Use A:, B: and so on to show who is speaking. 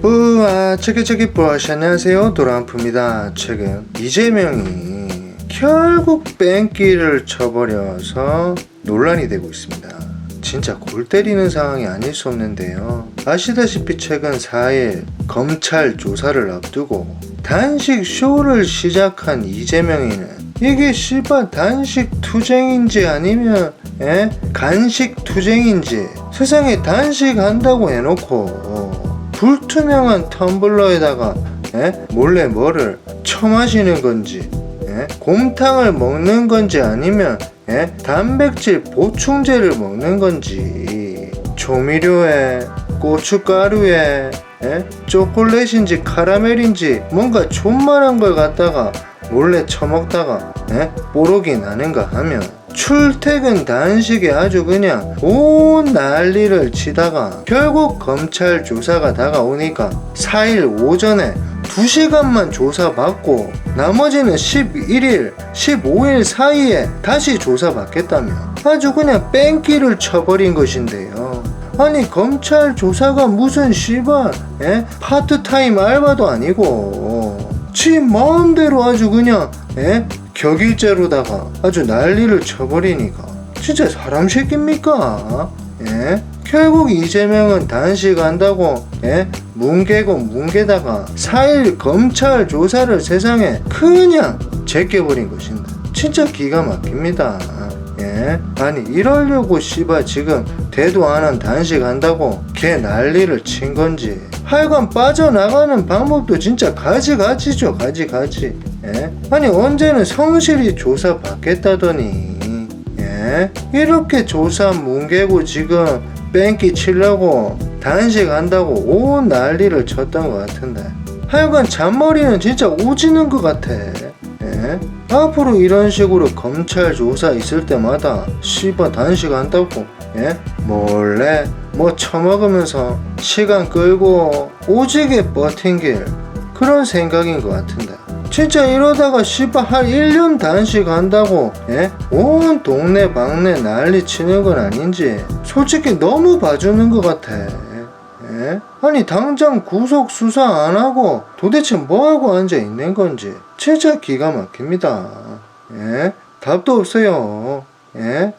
A: 뿌아 체크 체크 뿌아시 안녕하세요. 도란프입니다. 최근 이재명이 결국 뺑기를 쳐버려서 논란이 되고 있습니다. 진짜 골 때리는 상황이 아닐 수 없는데요. 아시다시피 최근 4일 검찰 조사를 앞두고 단식 쇼를 시작한 이재명이는 이게 씨발 단식 투쟁인지 아니면 에? 간식 투쟁인지 세상에 단식한다고 해놓고 어, 불투명한 텀블러에다가 에? 몰래 뭐를 처마시는 건지 에? 곰탕을 먹는 건지 아니면 에? 단백질 보충제를 먹는 건지 조미료에 고춧가루에 에? 초콜릿인지 카라멜인지 뭔가 존만한 걸 갖다가 몰래 처먹다가 에? 뽀록이 나는가 하면 출퇴근 단식에 아주 그냥 온 난리를 치다가 결국 검찰 조사가 다가오니까 4일 오전에 2시간만 조사받고 나머지는 11일, 15일 사이에 다시 조사받겠다며 아주 그냥 뺑기를 쳐버린 것인데요. 아니 검찰 조사가 무슨 씨발 에? 파트타임 알바도 아니고 지 마음대로 아주 그냥 에? 격일제로다가 아주 난리를 쳐버리니까 진짜 사람 새끼입니까? 예? 결국 이재명은 단식한다고 예? 뭉개고 뭉개다가 4일 검찰 조사를 세상에 그냥 제껴버린 것입니다. 진짜 기가 막힙니다. 예? 아니 이러려고 씨발 지금 대도 안 한 단식 한다고 걔 난리를 친 건지 하여간 빠져나가는 방법도 진짜 가지가지죠 가지가지 예? 아니 언제는 성실히 조사 받겠다더니 예? 이렇게 조사 뭉개고 지금 뺑기 치려고 단식한다고 온 난리를 쳤던 것 같은데 하여간 잔머리는 진짜 오지는 것 같아 예? 앞으로 이런 식으로 검찰 조사 있을 때마다 씨발 단식한다고 예? 몰래 뭐 처먹으면서 시간 끌고 오지게 버틴길 그런 생각인 것 같은데 진짜 이러다가 씨발 한 1년 단식한다고 예? 온 동네 방네 난리 치는 건 아닌지 솔직히 너무 봐주는 것 같아 예? 아니 당장 구속 수사 안 하고 도대체 뭐하고 앉아 있는 건지 진짜 기가 막힙니다 예? 답도 없어요 예?